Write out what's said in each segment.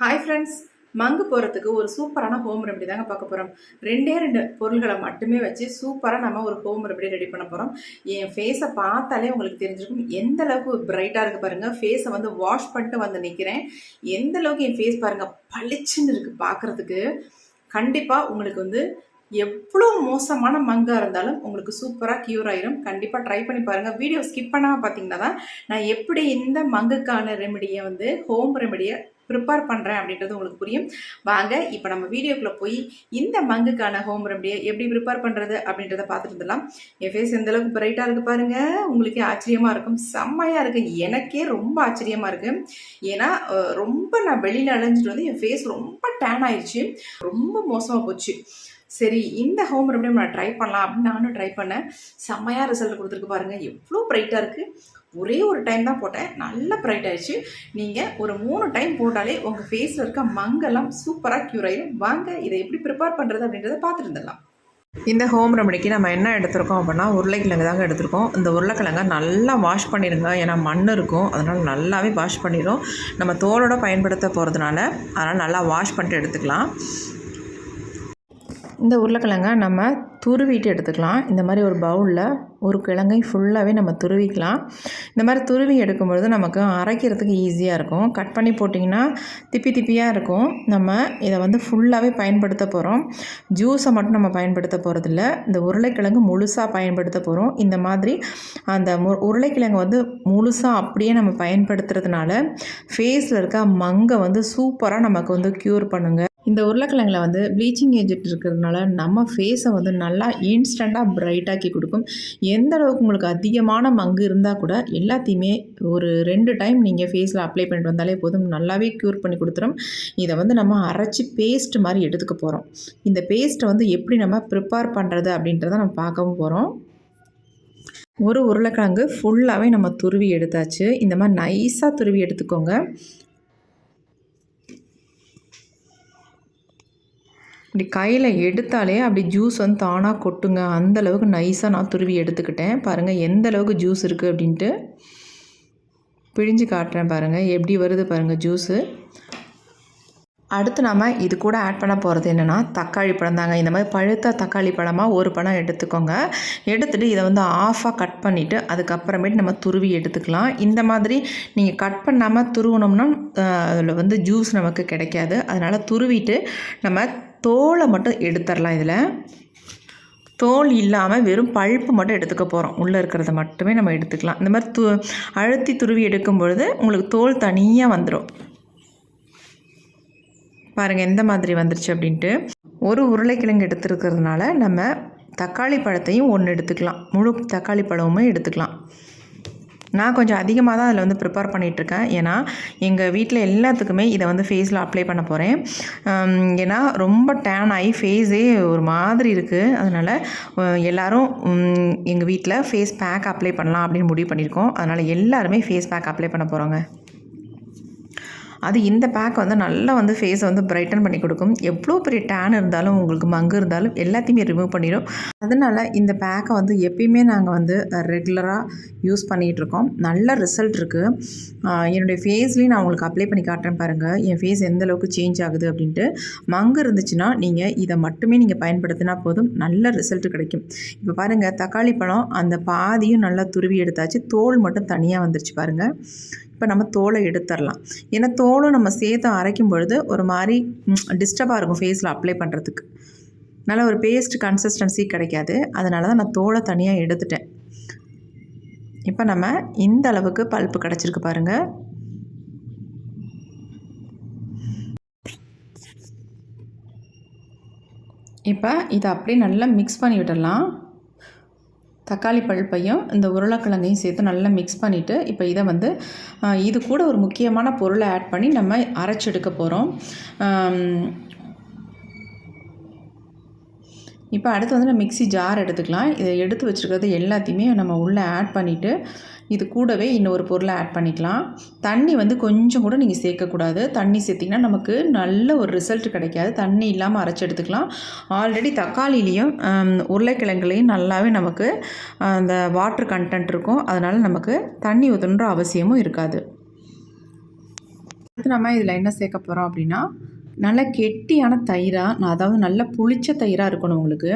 Hi friends மங்கு போகிறதுக்கு ஒரு சூப்பரான ஹோம் ரெமெடி தாங்க பார்க்க போகிறோம் ரெண்டே ரெண்டு பொருள்களை மட்டுமே வச்சு சூப்பராக நம்ம ஒரு ஹோம் ரெமெடி ரெடி பண்ண போகிறோம் என் ஃபேஸை பார்த்தாலே உங்களுக்கு தெரிஞ்சிருக்கும். எந்த அளவுக்கு பிரைட்டாக இருக்குது பாருங்கள் ஃபேஸை வந்து வாஷ் பண்ணிட்டு வந்து நிற்கிறேன் எந்த அளவுக்கு என் ஃபேஸ் பாருங்கள் பளிச்சுன்னு இருக்குது பார்க்குறதுக்கு. கண்டிப்பாக உங்களுக்கு வந்து எவ்வளோ மோசமான மங்காக இருந்தாலும் உங்களுக்கு சூப்பராக க்யூர் ஆயிரும். கண்டிப்பாக ட்ரை பண்ணி பாருங்கள் வீடியோ ஸ்கிப் பண்ணாமல் பார்த்தீங்கன்னா தான் நான் எப்படி இந்த மங்குக்கான ரெமெடியை வந்து ஹோம் ரெமெடியை ப்ரிப்பேர் பண்ணுறேன் அப்படின்றது உங்களுக்கு புரியும். வாங்க இப்போ நம்ம வீடியோக்குள்ளே போய் இந்த மங்குக்கான ஹோம் ரெமடியை எப்படி ப்ரிப்பேர் பண்ணுறது அப்படின்றத பார்த்துட்டு இருந்தலாம் என் ஃபேஸ் எந்தளவுக்கு பிரைட்டாக இருக்குது பாருங்கள் உங்களுக்கே ஆச்சரியமாக இருக்கும். செம்மையாக இருக்குது எனக்கே ரொம்ப ஆச்சரியமாக இருக்குது ஏன்னா ரொம்ப நான் வெளியில் அடைஞ்சிட்டு வந்து என் ஃபேஸ் ரொம்ப டேன் ஆயிடுச்சு ரொம்ப மோசமாக போச்சு. சரி இந்த ஹோம் ரெமடியை நான் ட்ரை பண்ணலாம் அப்படின்னு நானும் ட்ரை பண்ணேன். செம்மையாக ரிசல்ட் கொடுத்துருக்கு பாருங்கள் எவ்வளோ பிரைட்டாக இருக்குது ஒரே ஒரு டைம் தான் போட்டேன். நல்லா ப்ரைட் ஆயிடுச்சு. நீங்கள் ஒரு மூணு டைம் போட்டாலே உங்கள் ஃபேஸில் இருக்க மங்கெல்லாம் சூப்பராக க்யூர் ஆகிடும் வாங்க இதை எப்படி ப்ரிப்பேர் பண்ணுறது அப்படின்றத பார்த்துருந்துடலாம். இந்த ஹோம் ரெமடிக்கு நம்ம என்ன எடுத்திருக்கோம் அப்படின்னா உருளைக்கிழங்கு தாங்க எடுத்திருக்கோம். இந்த உருளைக்கிழங்கை நல்லா வாஷ் பண்ணிடுங்க. ஏன்னா மண் இருக்கும். அதனால் நல்லாவே வாஷ் பண்ணிடும் நம்ம தோலோட பயன்படுத்த போகிறதுனால அதனால் நல்லா வாஷ் பண்ணிட்டு எடுத்துக்கலாம். இந்த உருளைக்கிழங்கை நம்ம துருவிட்டு எடுத்துக்கலாம். இந்த மாதிரி ஒரு பவுலில் ஒரு கிழங்கை ஃபுல்லாகவே நம்ம துருவிக்கலாம். இந்த மாதிரி துருவி எடுக்கும்பொழுது நமக்கு அரைக்கிறதுக்கு ஈஸியாக இருக்கும். கட் பண்ணி போட்டிங்கன்னா திப்பி திப்பியாக இருக்கும். நம்ம இதை வந்து ஃபுல்லாகவே பயன்படுத்த போகிறோம் ஜூஸை மட்டும் நம்ம பயன்படுத்த போகிறதில்ல இந்த உருளைக்கிழங்கு முழுசாக பயன்படுத்த போகிறோம் இந்த மாதிரி அந்த மு உருளைக்கிழங்கு வந்து முழுசாக அப்படியே நம்ம பயன்படுத்துறதுனால ஃபேஸில் இருக்க மங்கை வந்து சூப்பராக நமக்கு வந்து க்யூர் பண்ணுங்கள் இந்த உருளைக்கிழங்குல வந்து ப்ளீச்சிங் ஏஜென்ட் இருக்கிறதுனால நம்ம ஃபேஸை வந்து நல்லா இன்ஸ்டண்ட்டாக பிரைட்டாக்கி கொடுக்கும். எந்த அளவுக்கு உங்களுக்கு அதிகமான மங்கு இருந்தால் கூட எல்லாத்தையுமே ஒரு ரெண்டு டைம் நீங்கள் ஃபேஸில் அப்ளை பண்ணிட்டு வந்தாலே போதும். நல்லாவே க்யூர் பண்ணி கொடுத்துரும். இதை வந்து நம்ம அரைச்சி பேஸ்ட் மாதிரி எடுத்துக்க போகிறோம் இந்த பேஸ்ட்டை வந்து எப்படி நம்ம ப்ரிப்பேர் பண்ணுறது அப்படின்றத நம்ம பார்க்கவும் போகிறோம் ஒரு உருளைக்கிழங்கு ஃபுல்லாகவே நம்ம துருவி எடுத்தாச்சு. இந்த மாதிரி நைஸாக துருவி எடுத்துக்கோங்க. இப்படி கையில் எடுத்தாலே அப்படி ஜூஸ் வந்து தானாக கொட்டுங்க. அந்தளவுக்கு நைஸாக நான் துருவி எடுத்துக்கிட்டேன். பாருங்கள் எந்த அளவுக்கு ஜூஸ் இருக்குது அப்படின்ட்டு. பிழிஞ்சு காட்டுறேன் பாருங்கள் எப்படி வருது பாருங்கள் ஜூஸு அடுத்து நம்ம இது கூட ஆட் பண்ண போகிறது என்னென்னா தக்காளி பழம் தாங்க. இந்த மாதிரி பழுத்த தக்காளி பழமாக ஒரு பழம் எடுத்துக்கோங்க. எடுத்துகிட்டு இதை வந்து ஆஃபாக கட் பண்ணிவிட்டு அதுக்கப்புறமேட்டு நம்ம துருவி எடுத்துக்கலாம். இந்த மாதிரி நீங்கள் கட் பண்ணாமல் துருவினோம்னா அதில் வந்து ஜூஸ் நமக்கு கிடைக்காது. அதனால் துருவிட்டு நம்ம தோலை மட்டும் எடுத்துடலாம் இதில். தோல் இல்லாமல் வெறும் பழுப்பு மட்டும் எடுத்துக்க போகிறோம். உள்ளே இருக்கிறத மட்டுமே நம்ம எடுத்துக்கலாம். இந்த மாதிரி து அழுத்தி துருவி எடுக்கும் பொழுது உங்களுக்கு தோல் தனியாக வந்துடும். பாருங்கள் எந்த மாதிரி வந்துருச்சு அப்படின்ட்டு. ஒரு உருளைக்கிழங்கு எடுத்துருக்கிறதுனால நம்ம தக்காளி பழத்தையும் ஒன்று எடுத்துக்கலாம். முழு தக்காளி பழமுமே எடுத்துக்கலாம். நான் கொஞ்சம் அதிகமாக தான் அதில் வந்து ப்ரிப்பேர் பண்ணிகிட்ருக்கேன் ஏன்னா எங்கள் வீட்டில் எல்லாத்துக்குமே இதை வந்து ஃபேஸில் அப்ளை பண்ண போகிறேன் ஏன்னா ரொம்ப டேன் ஆகி ஃபேஸே ஒரு மாதிரி இருக்குது அதனால் எல்லோரும் எங்கள் வீட்டில் ஃபேஸ் பேக் அப்ளை பண்ணலாம் அப்படின்னு முடிவு பண்ணியிருக்கோம். அதனால் எல்லாருமே ஃபேஸ் பேக் அப்ளை பண்ண போகிறோங்க அது இந்த பேக் வந்து நல்லா வந்து ஃபேஸை வந்து பிரைட்டன் பண்ணி கொடுக்கும். எவ்வளோ பெரிய டேன் இருந்தாலும் உங்களுக்கு மங்கு இருந்தாலும் எல்லாத்தையுமே ரிமூவ் பண்ணிடும். அதனால் இந்த பேக்கை வந்து எப்பயுமே நாங்கள் வந்து ரெகுலராக யூஸ் பண்ணிகிட்ருக்கோம் நல்ல ரிசல்ட் இருக்குது என்னுடைய ஃபேஸ்லேயும் நான் உங்களுக்கு அப்ளை பண்ணி காட்டுறேன் பாருங்கள் என் ஃபேஸ் எந்த அளவுக்கு சேஞ்ச் ஆகுது அப்படின்ட்டு. மங்கு இருந்துச்சுன்னா நீங்கள் இதை மட்டுமே நீங்கள் பயன்படுத்தினா போதும். நல்ல ரிசல்ட் கிடைக்கும். இப்போ பாருங்கள் தக்காளி பழம் அந்த பாதியும் நல்லா துருவி எடுத்தாச்சு. தோல் மட்டும் தனியாக வந்துருச்சு பாருங்கள் இப்போ நம்ம தோலை எடுத்துடலாம் ஏன்னா தோலும் நம்ம சேர்த்து அரைக்கும் பொழுது ஒரு மாதிரி டிஸ்டர்பாக இருக்கும் ஃபேஸில் அப்ளை பண்ணுறதுக்கு நல்ல ஒரு பேஸ்ட் கன்சிஸ்டன்சி கிடைக்காது. அதனால தான் நான் தோலை தனியாக எடுத்துட்டேன். இப்போ நம்ம இந்த அளவுக்கு பல்ப்பு கிடச்சிருக்கு பாருங்கள் இப்போ இதை அப்படியே நல்லா மிக்ஸ் பண்ணி விடலாம் தக்காளி பழுப்பையும் இந்த உருளைக்கிழங்கையும் சேர்த்து நல்லா மிக்ஸ் பண்ணிவிட்டு இப்போ இதை வந்து இது கூட ஒரு முக்கியமான பொருளை ஆட் பண்ணி நம்ம அரைச்செடுக்க போகிறோம் இப்போ அடுத்து வந்து நம்ம மிக்ஸி ஜார் எடுத்துக்கலாம். இதை எடுத்து வச்சுருக்கிறது எல்லாத்தையுமே நம்ம உள்ளே ஆட் பண்ணிவிட்டு இது கூடவே இன்னொரு பொருளை ஆட் பண்ணிக்கலாம். தண்ணி வந்து கொஞ்சம் கூட நீங்கள் சேர்க்கக்கூடாது. தண்ணி சேர்த்திங்கன்னா நமக்கு நல்ல ஒரு ரிசல்ட் கிடைக்காது. தண்ணி இல்லாமல் அரைச்சி எடுத்துக்கலாம். ஆல்ரெடி தக்காளிலையும் உருளைக்கிழங்குலையும் நல்லாவே நமக்கு அந்த வாட்டர் கண்டென்ட் இருக்கும். அதனால் நமக்கு தண்ணி ஊற்றணுன்ற அவசியமும் இருக்காது. அடுத்து நம்ம இதில் என்ன சேர்க்க போகிறோம் அப்படின்னா நல்ல கெட்டியான தயிராக நான் அதாவது நல்ல புளிச்ச தயிராக இருக்கணும் உங்களுக்கு.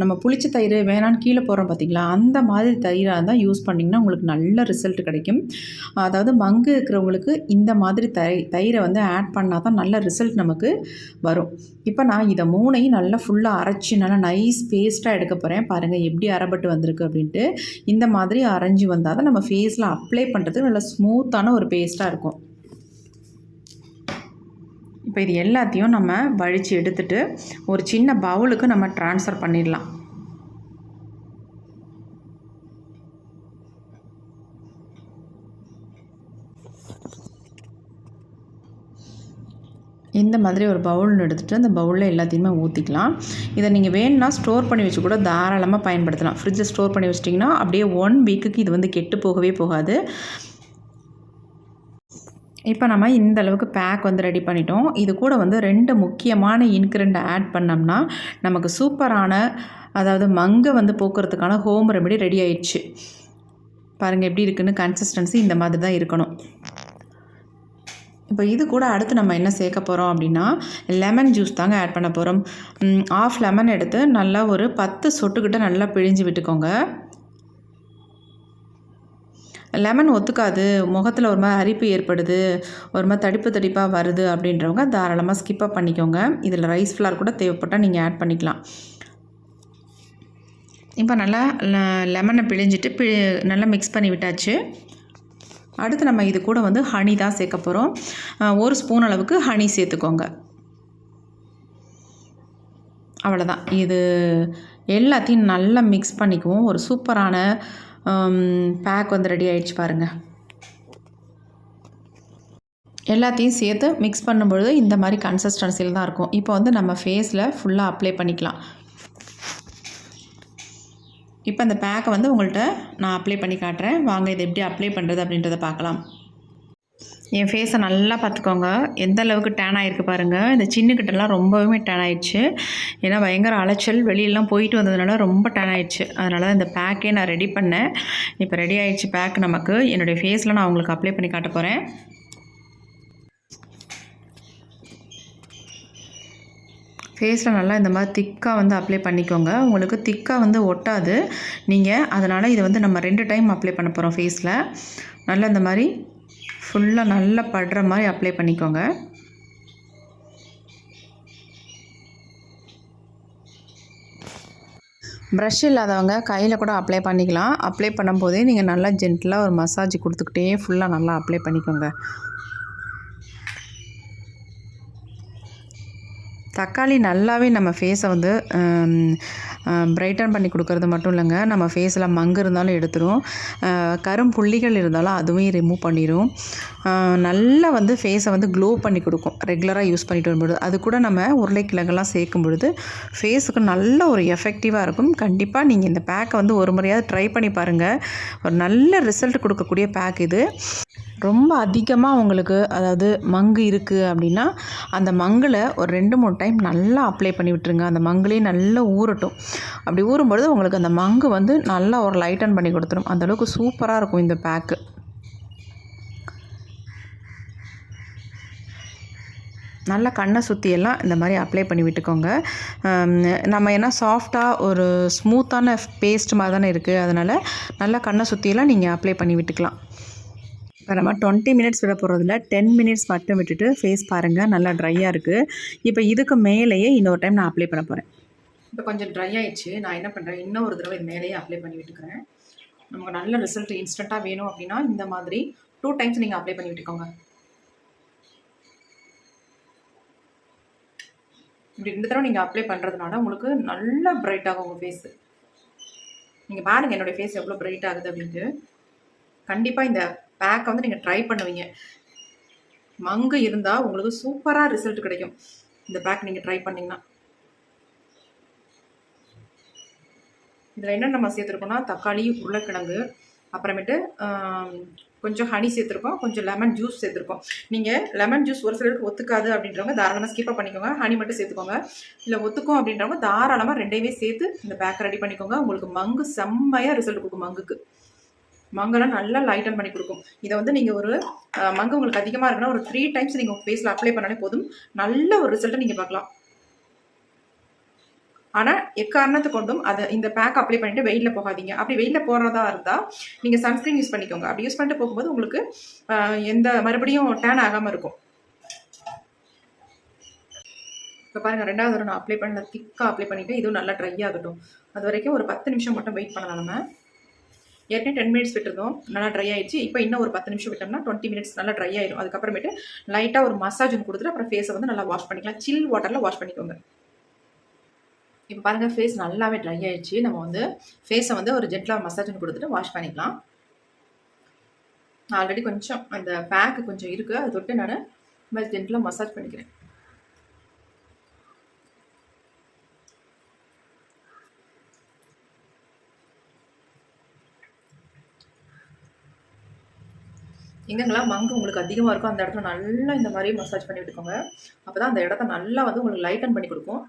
நம்ம புளிச்ச தயிர் வேணான்னு கீழே போடுறோம் பார்த்தீங்களா அந்த மாதிரி தயிராக தான் யூஸ் பண்ணிங்கன்னா உங்களுக்கு நல்ல ரிசல்ட் கிடைக்கும். அதாவது மங்கு இருக்கிறவங்களுக்கு இந்த மாதிரி தை தயிரை வந்து ஆட் பண்ணால் தான் நல்ல ரிசல்ட் நமக்கு வரும். இப்போ நான் இதை மூணையும் நல்லா ஃபுல்லாக அரைச்சி நல்லா நைஸ் பேஸ்ட்டாக எடுக்க போகிறேன் பாருங்கள் எப்படி அரைபட்டு வந்திருக்கு அப்படின்ட்டு. இந்த மாதிரி அரைஞ்சி வந்தால் தான் நம்ம ஃபேஸில் அப்ளை பண்ணுறதுக்கு நல்லா ஸ்மூத்தான ஒரு பேஸ்ட்டாக இருக்கும். இப்போ இது எல்லாத்தையும் நம்ம வழித்து எடுத்துட்டு ஒரு சின்ன பவுலுக்கு நம்ம ட்ரான்ஸ்ஃபர் பண்ணிடலாம். இந்த மாதிரி ஒரு பவுல்னு எடுத்துகிட்டு அந்த பவுலில் எல்லாத்தையுமே ஊற்றிக்கலாம் இதை நீங்கள் வேணும்னா ஸ்டோர் பண்ணி வச்சு கூட தாராளமாக பயன்படுத்தலாம். ஃப்ரிட்ஜில் ஸ்டோர் பண்ணி வச்சிட்டிங்கன்னா அப்படியே ஒன் வீக்குக்கு இது வந்து கெட்டு போகவே போகாது. இப்போ நம்ம இந்த அளவுக்கு பேக் வந்து ரெடி பண்ணிட்டோம். இது கூட வந்து ரெண்டு முக்கியமான இன்க்ரெண்ட் ஆட் பண்ணோம்னா நமக்கு சூப்பரான அதாவது மங்கை வந்து போக்குறதுக்கான ஹோம் ரெமெடி ரெடி ஆயிடுச்சு. பாருங்கள் எப்படி இருக்குன்னு கன்சிஸ்டன்சி இந்த மாதிரி தான் இருக்கணும். இப்போ இது கூட அடுத்து நம்ம என்ன சேர்க்க போகிறோம் அப்படின்னா லெமன் ஜூஸ் தாங்க ஆட் பண்ண போகிறோம் ஆஃப் லெமன் எடுத்து நல்லா ஒரு பத்து சொட்டுக்கிட்ட நல்லா பிழிஞ்சு விட்டுக்கோங்க. லெமன் ஒத்துக்காது. முகத்தில் ஒரு மாதிரி அரிப்பு ஏற்படுது. ஒரு மாதிரி தடிப்பு தடிப்பாக வருது அப்படின்றவங்க தாராளமாக ஸ்கிப்பாக பண்ணிக்கோங்க. இதில் ரைஸ் ஃப்ளார் கூட தேவைப்பட்டால் நீங்கள் ஆட் பண்ணிக்கலாம். இப்போ நல்லா லெமனை பிழிஞ்சிட்டு பி நல்லா மிக்ஸ் பண்ணி விட்டாச்சு. அடுத்து நம்ம இது கூட வந்து ஹனி தான் சேர்க்க போகிறோம் ஒரு ஸ்பூன் அளவுக்கு ஹனி சேர்த்துக்கோங்க. அவ்வளோதான் இது எல்லாத்தையும் நல்லா மிக்ஸ் பண்ணிக்குவோம். ஒரு சூப்பரான பேக் வந்து ரெடி ஆயிடுச்சு பாருங்கள் எல்லாத்தையும் சேர்த்து மிக்ஸ் பண்ணும்பொழுது இந்த மாதிரி கன்சிஸ்டன்சியில் தான் இருக்கும். இப்போ வந்து நம்ம ஃபேஸில் ஃபுல்லாக அப்ளை பண்ணிக்கலாம். இப்போ அந்த பேக்கை வந்து உங்கள்கிட்ட நான் அப்ளை பண்ணி காட்டுறேன். வாங்க இது எப்படி அப்ளை பண்ணுறது அப்படின்றத பார்க்கலாம். என் ஃபேஸை நல்லா பார்த்துக்கோங்க. எந்த அளவுக்கு டேன் ஆகிருக்கு பாருங்கள் இந்த சின்னுக்கிட்டலாம் ரொம்பவுமே டேன் ஆகிடுச்சு ஏன்னா பயங்கர அலைச்சல் வெளியிலலாம் போயிட்டு வந்ததுனால ரொம்ப டேன் ஆகிடுச்சு அதனால தான் இந்த பேக்கே நான் ரெடி பண்ணேன். இப்போ ரெடி ஆகிடுச்சு பேக் நமக்கு. என்னுடைய ஃபேஸில் நான் உங்களுக்கு அப்ளை பண்ணி காட்ட போகிறேன் ஃபேஸில் நல்லா இந்த மாதிரி திக்காக வந்து அப்ளை பண்ணிக்கோங்க. உங்களுக்கு திக்காக வந்து ஒட்டாது. நீங்கள் அதனால் இதை வந்து நம்ம ரெண்டு டைம் அப்ளை பண்ண போகிறோம் ஃபேஸில் நல்லா இந்த மாதிரி ஃபுல்லாக நல்லா படுற மாதிரி அப்ளை பண்ணிக்கோங்க. ப்ரஷ் இல்லாதவங்க கையில் கூட அப்ளை பண்ணிக்கலாம். அப்ளை பண்ணும்போதே நீங்கள் நல்லா ஜென்டலாக ஒரு மசாஜ் கொடுத்துக்கிட்டே ஃபுல்லாக நல்லா அப்ளை பண்ணிக்கோங்க. தக்காளி நல்லாவே நம்ம ஃபேஸை வந்து பிரைட்டன் பண்ணி கொடுக்கறது மட்டும் இல்லைங்க. நம்ம ஃபேஸில் மங்கு இருந்தாலும் எடுத்துரும். கரும் புள்ளிகள் இருந்தாலும் அதுவும் ரிமூவ் பண்ணிடும் நல்லா வந்து ஃபேஸை வந்து க்ளோ பண்ணி கொடுக்கும். ரெகுலராக யூஸ் பண்ணிட்டு வரும்பொழுது. அது கூட நம்ம உருளைக்கிழங்கெல்லாம் சேர்க்கும் பொழுது ஃபேஸுக்கு நல்ல ஒரு எஃபெக்டிவாக இருக்கும். கண்டிப்பாக நீங்கள் இந்த பேக்கை வந்து ஒரு முறையாவது ட்ரை பண்ணி பாருங்கள் ஒரு நல்ல ரிசல்ட் கொடுக்கக்கூடிய பேக் இது. ரொம்ப அதிகமாக உங்களுக்கு அதாவது மங்கு இருக்குது அப்படின்னா அந்த மங்கில் ஒரு ரெண்டு மூணு டைம் நல்லா அப்ளை பண்ணி விட்டுருங்க. அந்த மங்குலேயே நல்லா ஊறட்டும். அப்படி ஊறும்பொழுது உங்களுக்கு அந்த மங்கு வந்து நல்லா ஒரு லைட்டன் பண்ணி கொடுத்துரும். அந்த அளவுக்கு சூப்பராக இருக்கும் இந்த பேக்கு நல்லா கண்ணை சுற்றியெல்லாம் இந்த மாதிரி அப்ளை பண்ணி விட்டுக்கோங்க. நம்ம ஏன்னா சாஃப்டாக ஒரு ஸ்மூத்தான பேஸ்ட் மாதிரி தானே இருக்குது அதனால் நல்லா கண்ணை சுற்றியெல்லாம் நீங்கள் அப்ளை பண்ணி விட்டுக்கலாம். இப்போ நம்ம டுவெண்ட்டி மினிட்ஸ் விட போகிறதுல டென் மினிட்ஸ் மட்டும் விட்டுட்டு ஃபேஸ் பாருங்கள் நல்லா ட்ரையாக இருக்குது இப்போ இதுக்கு மேலேயே இன்னொரு டைம் நான் அப்ளை பண்ண போகிறேன் இப்போ கொஞ்சம் ட்ரை ஆயிடுச்சு. நான் என்ன பண்ணுறேன் இன்னும் ஒரு தடவை இது மேலேயே அப்ளை பண்ணி விட்டுக்கிறேன். நமக்கு நல்ல ரிசல்ட் இன்ஸ்டண்ட்டாக வேணும் அப்படின்னா இந்த மாதிரி டூ டைம்ஸ் நீங்கள் அப்ளை பண்ணி விட்டுக்கோங்க. இப்படி ரெண்டு தடவை நீங்கள் அப்ளை பண்ணுறதுனால உங்களுக்கு நல்லா பிரைட் ஆகும் உங்கள் ஃபேஸு நீங்கள் பாருங்கள் என்னுடைய ஃபேஸ் எவ்வளோ பிரைட் ஆகுது அப்படின்ட்டு. கண்டிப்பாக இந்த பேக்கை வந்து நீங்கள் ட்ரை பண்ணுவீங்க. மங்கு இருந்தால் உங்களுக்கு சூப்பராக ரிசல்ட் கிடைக்கும். இந்த பேக் நீங்கள் ட்ரை பண்ணிங்கன்னா. இதில் என்ன நம்ம சேர்த்துருக்கோம்னா தக்காளி உருளைக்கிழங்கு அப்புறமேட்டு கொஞ்சம் ஹனி சேர்த்துருக்கோம் கொஞ்சம் லெமன் ஜூஸ் சேர்த்துருக்கோம். நீங்கள் லெமன் ஜூஸ் ஒரு சிலருக்கு ஒத்துக்காது அப்படின்றவங்க தாராளமாக ஸ்கிப்பாக பண்ணிக்கோங்க. ஹனி மட்டும் சேர்த்துக்கோங்க. இல்லை ஒத்துக்கும் அப்படின்றவங்க தாராளமாக ரெண்டையுமே சேர்த்து இந்த பேக் ரெடி பண்ணிக்கோங்க. உங்களுக்கு மங்கு செம்மையாக ரிசல்ட் கொடுக்கும் மங்குக்கு. மங்கெல்லாம் நல்லா லைட்டன் பண்ணி கொடுக்கும். இதை வந்து நீங்கள் ஒரு மங்க உங்களுக்கு அதிகமாக இருக்குன்னா ஒரு த்ரீ டைம்ஸ் நீங்கள் உங்கள் ஃபேஸில் அப்ளை பண்ணாலே போதும். நல்ல ஒரு ரிசல்ட்டை நீங்கள் பார்க்கலாம். ஆனால் எக்காரணத்தை கொண்டும் அதை இந்த பேக் அப்ளை பண்ணிட்டு வெயிலில் போகாதீங்க. அப்படி வெயிலில் போகிறதா இருந்தால் நீங்கள் சன்ஸ்க்ரீன் யூஸ் பண்ணிக்கோங்க. அப்படி யூஸ் பண்ணிட்டு போகும்போது உங்களுக்கு ஆஹ், எந்த மறுபடியும் டேன் ஆகாமல் இருக்கும். இப்போ பாருங்கள் ரெண்டாவது தடவை நான் அப்ளை பண்ண திக்காக அப்ளை பண்ணிவிட்டு இதுவும் நல்லா ட்ரை ஆகட்டும். அது வரைக்கும் ஒரு பத்து நிமிஷம் மட்டும் வெயிட் பண்ணலாம் நம்ம. ஏற்கனவே டென் மினிட்ஸ் விட்டுருந்தோம். நல்லா ட்ரை ஆயிடுச்சு. இப்போ இன்னும் ஒரு பத்து நிமிஷம் விட்டோம்னா டுவெண்ட்டி மினிட்ஸ் நல்லா ட்ரை ஆயிடும் அதுக்கப்புறமேட்டு லைட்டாக ஒரு மசாஜ் ஒன்று கொடுத்துட்டு அப்புறம் ஃபேஸை வந்து நல்லா வாஷ் பண்ணிக்கலாம். சில் வாட்டரில் வாஷ் பண்ணிக்கோங்க. இப்போ பாருங்கள் ஃபேஸ் நல்லாவே ட்ரை ஆயிடுச்சு. நம்ம வந்து ஃபேஸை வந்து ஒரு ஜென்டலாக மசாஜ் ஒன்று கொடுத்துட்டு வாஷ் பண்ணிக்கலாம். ஆல்ரெடி கொஞ்சம் அந்த பேக்கு கொஞ்சம் இருக்குது அதை தொட்டு நான் இந்த மாதிரி ஜென்டலாக மசாஜ் பண்ணிக்கிறேன். எங்கெங்கெல்லாம் மங்கு உங்களுக்கு அதிகமாக இருக்கோ அந்த இடத்துல நல்லா இந்த மாதிரி மசாஜ் பண்ணி விட்டுக்கோங்க. அப்போ தான் அந்த இடத்த நல்லா வந்து உங்களுக்கு லைட்டன் பண்ணி கொடுக்கும்.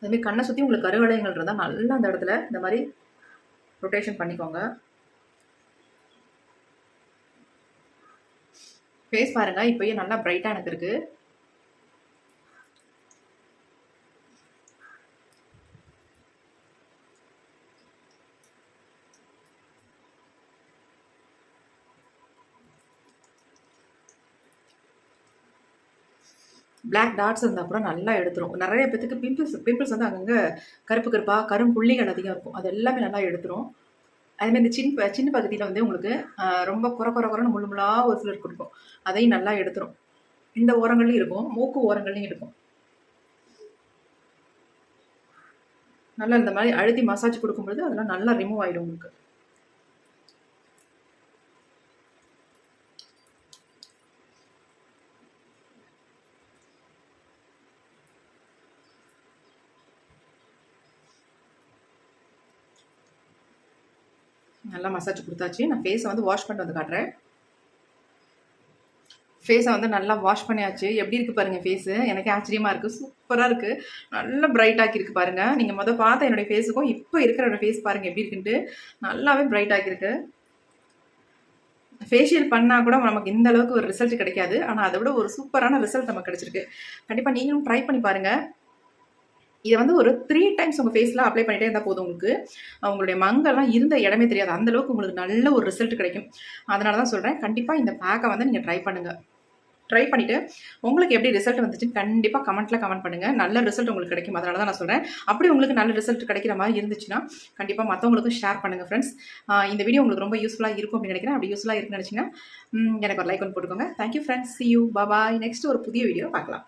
அதுமாதிரி கண்ணை சுற்றி உங்களுக்கு கருவளையங்கள் இருந்தால் நல்லா அந்த இடத்துல இந்த மாதிரி ரொட்டேஷன் பண்ணிக்கோங்க. ஃபேஸ் பாருங்கள் இப்போயே நல்லா பிரைட்டாக எனக்கு இருக்குது பிளாக் டாட்ஸ் இருந்தால் கூட நல்லா எடுத்துரும். நிறைய பேத்துக்கு பிம்பிள்ஸ் பிம்பிள்ஸ் வந்து அங்கங்கே கருப்பு கருப்பாக கரும் புள்ளிகள் அதிகம் இருக்கும். அது எல்லாமே நல்லா எடுத்துரும். அதுமாதிரி இந்த சின் ப- சின்ன பகுதியில் வந்து உங்களுக்கு ரொம்ப குறை குறை குறைன்னு முழு முள்ளா ஒரு சிலர் கொடுக்கும். அதையும் நல்லா எடுத்துரும். இந்த ஓரங்கள்லையும் இருக்கும். மூக்கு ஓரங்கள்லையும் இருக்கும். நல்லா இந்த மாதிரி அழுத்தி மசாஜ் கொடுக்கும்பொழுது அதெல்லாம் நல்லா ரிமூவ் ஆகிடும் உங்களுக்கு. நல்லா மசாஜ் கொடுத்தாச்சு. நான் ஃபேஸை வந்து வாஷ் பண்ணிட்டு வந்து காட்டுறேன். ஃபேஸை வந்து நல்லா வாஷ் பண்ணியாச்சு. எப்படி இருக்குது பாருங்கள் ஃபேஸு எனக்கு ஆச்சரியமாக இருக்குது சூப்பராக இருக்குது நல்லா பிரைட் ஆக்கியிருக்கு பாருங்கள் நீங்கள் மொதல் பார்த்த என்னுடைய ஃபேஸுக்கும் இப்போ இருக்கிற என்னோட ஃபேஸ் பாருங்கள் எப்படி இருக்குன்ட்டு. நல்லாவே பிரைட் ஆக்கியிருக்கு ஃபேஷியல் பண்ணால் கூட நமக்கு இந்த அளவுக்கு ஒரு ரிசல்ட் கிடைக்காது. ஆனால் அதை விட ஒரு சூப்பரான ரிசல்ட் நமக்கு கிடைச்சிருக்கு. கண்டிப்பாக நீங்களும் ட்ரை பண்ணி பாருங்கள் இதை வந்து ஒரு த்ரீ டைம்ஸ் உங்கள் ஃபேஸில் அப்ளை பண்ணிட்டே இருந்தால் போதும் உங்களுக்கு. உங்களுடைய மங்கெல்லாம் இருந்த இடமே தெரியாது. அந்த அளவுக்கு உங்களுக்கு நல்ல ஒரு ரிசல்ட் கிடைக்கும். அதனால தான் சொல்கிறேன் கண்டிப்பாக இந்த பேக்கை வந்து நீங்கள் ட்ரை பண்ணுங்கள் ட்ரை பண்ணிவிட்டு உங்களுக்கு எப்படி ரிசல்ட் வந்துச்சுன்னு கண்டிப்பாக கமெண்ட்டில் கமெண்ட் பண்ணுங்கள் நல்ல ரிசல்ட் உங்களுக்கு கிடைக்கும். அதனால தான் நான் சொல்கிறேன் அப்படி உங்களுக்கு நல்ல ரிசல்ட் கிடைக்கிற மாதிரி இருந்துச்சுன்னா கண்டிப்பாக மற்றவங்களுக்கும் ஷேர் பண்ணுங்கள் ஃப்ரெண்ட்ஸ் இந்த வீடியோ உங்களுக்கு ரொம்ப யூஸ்ஃபுல்லாக இருக்கும் அப்படின்னு நினைக்கிறேன். அப்படி யூஸ்ஃபுல்லாக இருக்குன்னு நினச்சிங்கன்னா எனக்கு ஒரு லைக் ஒன்று போட்டுக்கோங்க. Thank you friends see you bye bye next ஒரு புதிய வீடியோ பார்க்கலாம்.